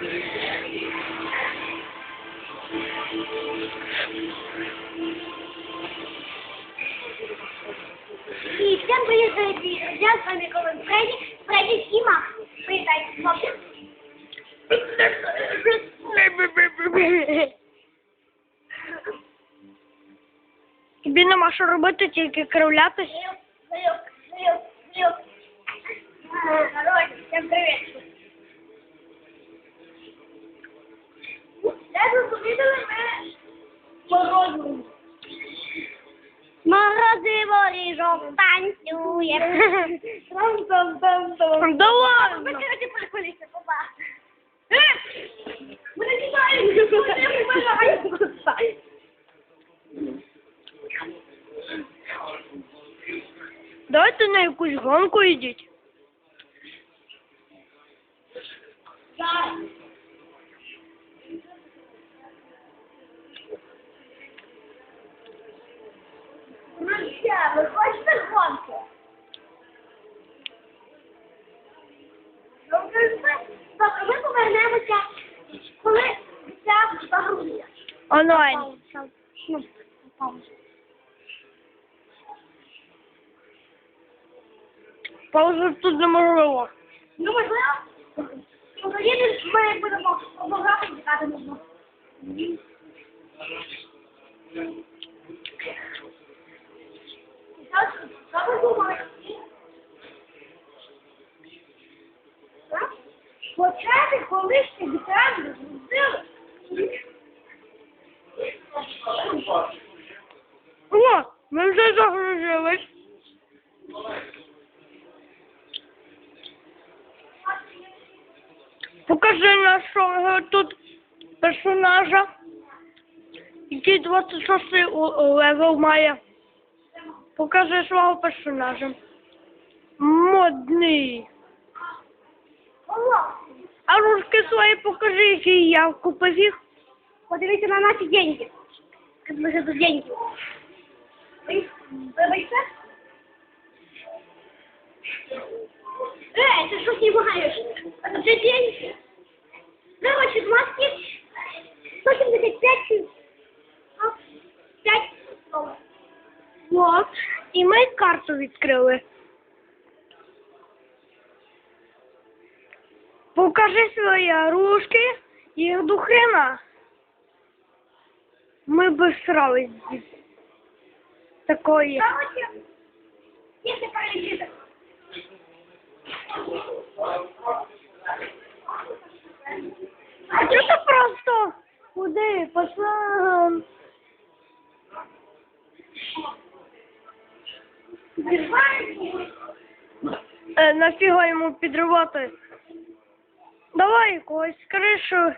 І всім привіт, дорогі друзья, з вами Колин Фредді, Фредді і Макс. Привітайте, хлопці. Тобі нема що робити, тільки кривлятись. Зайок, зайок, Ріжок танцює. Там-там-там-там. Да ладно. короче, приколіться, папа. Ми не читаємо, ми не. Давайте на якусь гонку йдіть. Ну що, ви хочете гонку? Добре, Добре, ми повернемося, коли ця загрузиться. Онлайн. Ну. Пауза тут неможливо. Ну, можливо, ну, тоді ми будемо обограти і чекати можна. Що ви думаєте? Так? Почати колишні ветерани зробили. О, ми вже загрузились. Покажи нашого тут персонажа, який 26 у- левел має. Покажи свого персонажа. Модний. Алло, А ручки свої покажи, які я купив їх. подивіться на наші деньги. Як ми тут деньги. Ви- Вибачте? Эй, ты что снимаешь? Это же деньги. Короче, маски 175 а, 5 долларов. От. І ми карту відкрили. Покажи свої ружки, їх до хрена. Ми би срались з такої. А чого ти просто? Куди? Пошла. Е, нафіга йому підривати? Давай когось скажи, що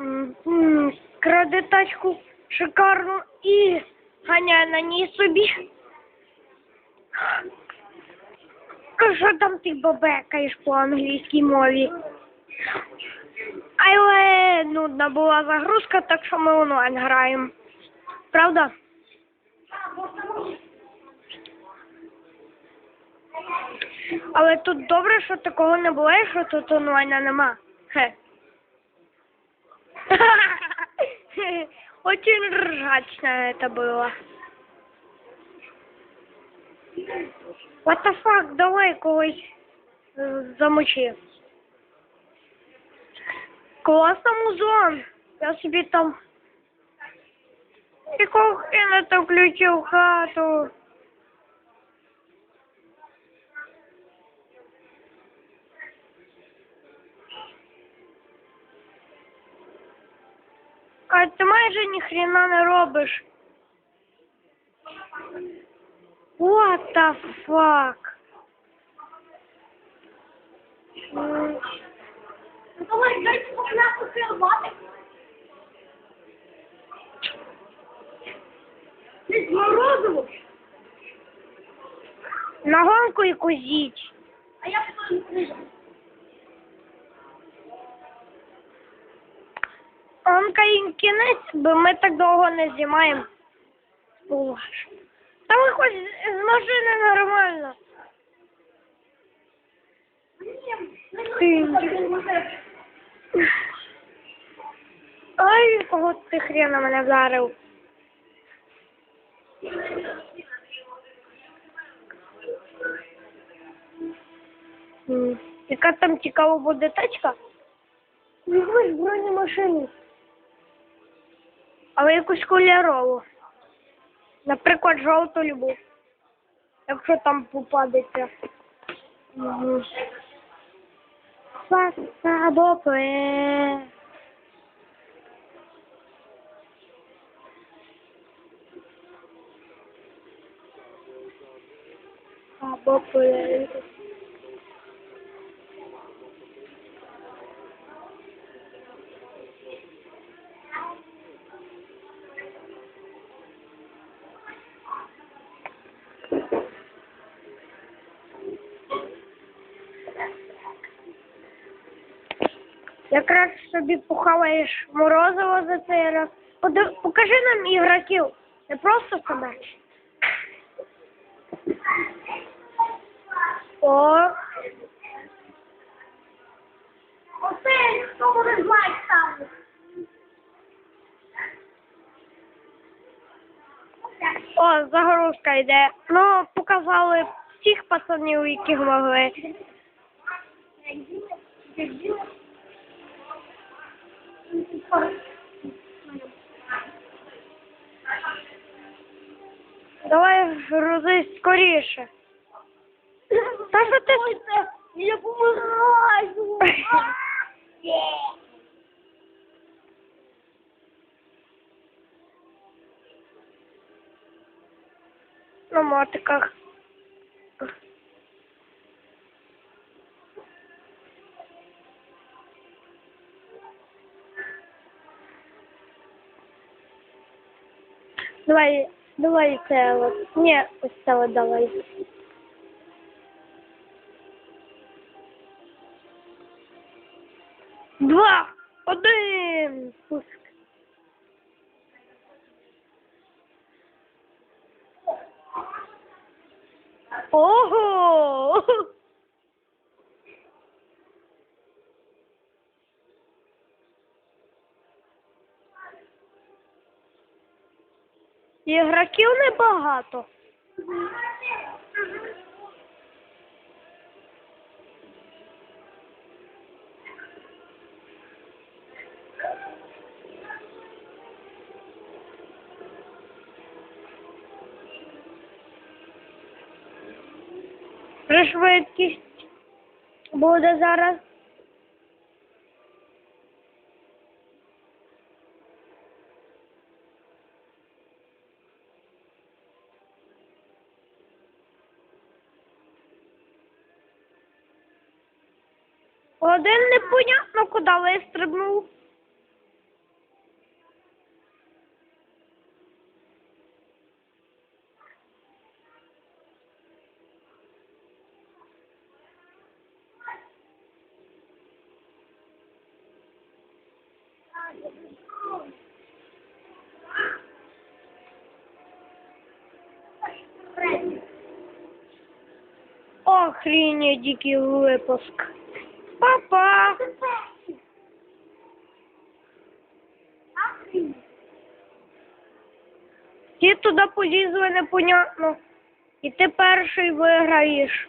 м, м, краде тачку шикарну і ганяє на ній собі. Що там ти бабекаєш по англійській мові? Але нудна була загрузка, так що ми онлайн граємо. Правда? Але тут добре, що такого не і що тут онлайна нема. Хе. Очень ржачно это было. What the fuck, давай когось е, замочи. Класно музон. Я собі там. Якого хрена там включив хату? А ти майже ні хрена не робиш. What the fuck? Давай, дайте попляску керувати. Ти з морозиво. На гонку і кузіть. А я потім книжу. Гонка і кінець, бо ми так довго не знімаємо. Та виходь з машини нормально. Ні, не Ти- хрена мене вдарив. Яка там цікава буде тачка? Якусь бронемашину. Але якусь кольорову. Наприклад, жовту любу. Якщо там попадеться. Угу. Сабопе. Якраз собі похаваєш морозиво за цей раз. Покажи нам ігроків, не просто себе. О, Оце хто буде лайк ставити. о, загрузка йде. Ну, показали всіх пацанів, яких могли. Давай грузись скоріше. Та що ти? Я помираю. На мотиках. Давай, давай це от. Ні, ось це от давай. Два, один, пуск. Ого! Ігроків небагато. Швидкість буде зараз. Один непонятно куди вистрибнув. Охренеть, дикий выпуск. Папа. Ті туди полізли непонятно. І ти перший виграєш.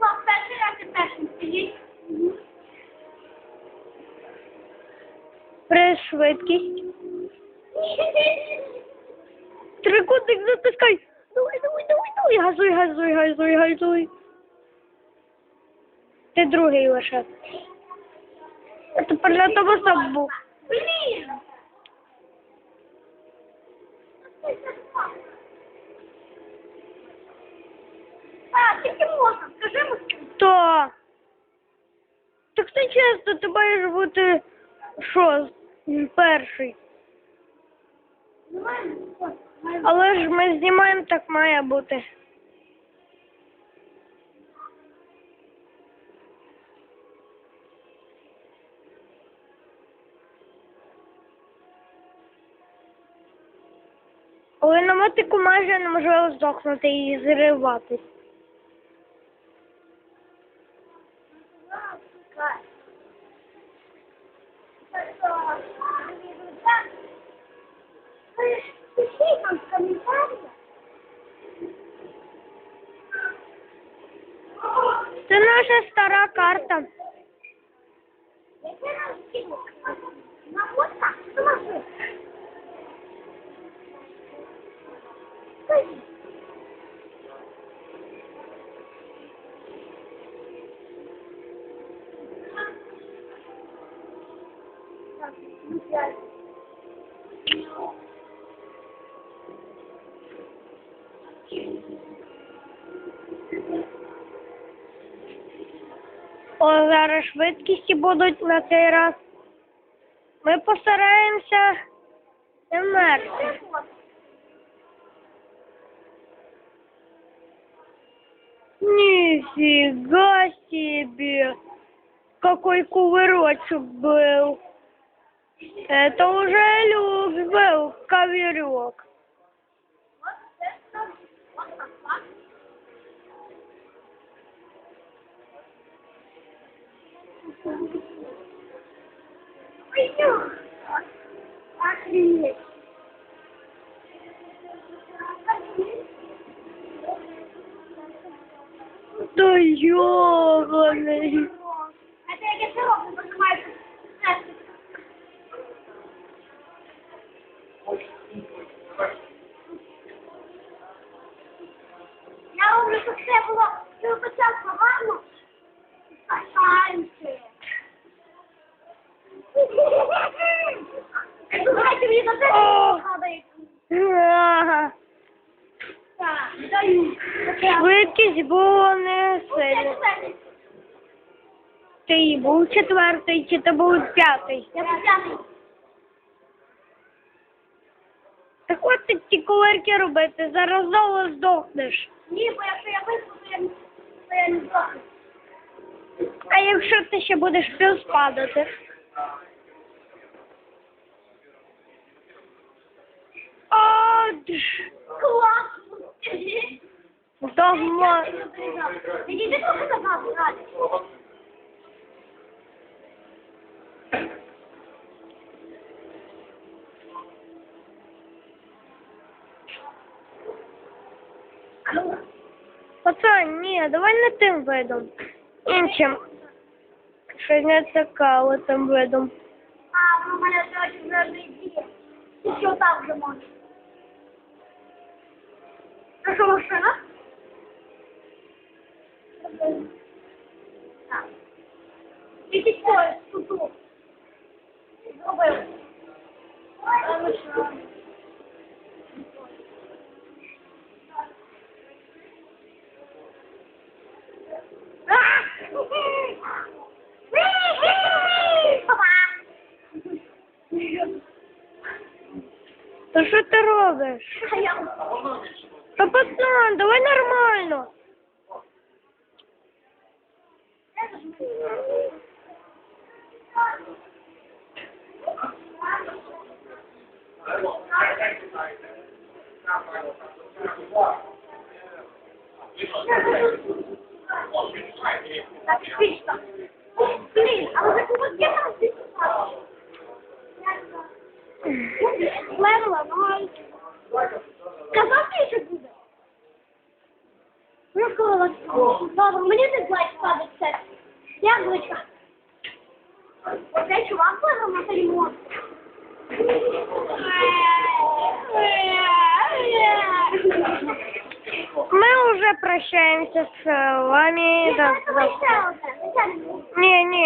Вам перший раз стоїть. Трикутник затискай. Давай, давай, давай, давай. Газуй, газуй, газуй, газуй. Ти другий лише. А тепер на тому був. А, можна, скажи. То. Так ти чесно, ти маєш бути що, перший. Але ж ми знімаємо, так має бути. Але на мотику майже неможливо здохнути і зриватись. Там в. Це наша стара карта. Яке нам скину? На фото? Скажи. Так. О, зараз швидкісті будуть на цей раз. Ми постараємося не мерзти. Нифига себе! Какой кувырочек был! Это уже люкс был, коверек. Вот это, вот так, так. Пойдем. Охренеть. Да ёганый! Это я сырок нажимаю. Я уже щоб це було до початку гарно. Касаємося. Давайте мені на це О! Швидкість було не сильно. Ти був четвертий, чи ти був п'ятий? Я був п'ятий. Так от ти ті кулерки робити, зараз знову здохнеш. Ні, бо якщо я вийду, то я не- то я не здохну. А якщо ти ще будеш плюс падати? Дж. Класно. Догма. Відійди трохи до нас. Пацан, ні, давай не тим видом. Іншим. Щось не цікаво тим видом. А, ну, мене очень вже не діє. І що так вже може? Це що, машина? Так. Тільки що, тут. Зробив. А, ну що? То що ти робиш? Та пацан, давай нормально. Так, отлично. Блин, а уже вот где там Левела, ну... Казав ти, що буде? Ну, коли Добре, мені не знає, падать все. Я звичка. Оцей чувак левел на телефон. Ми вже прощаємося з вами. Ні, До...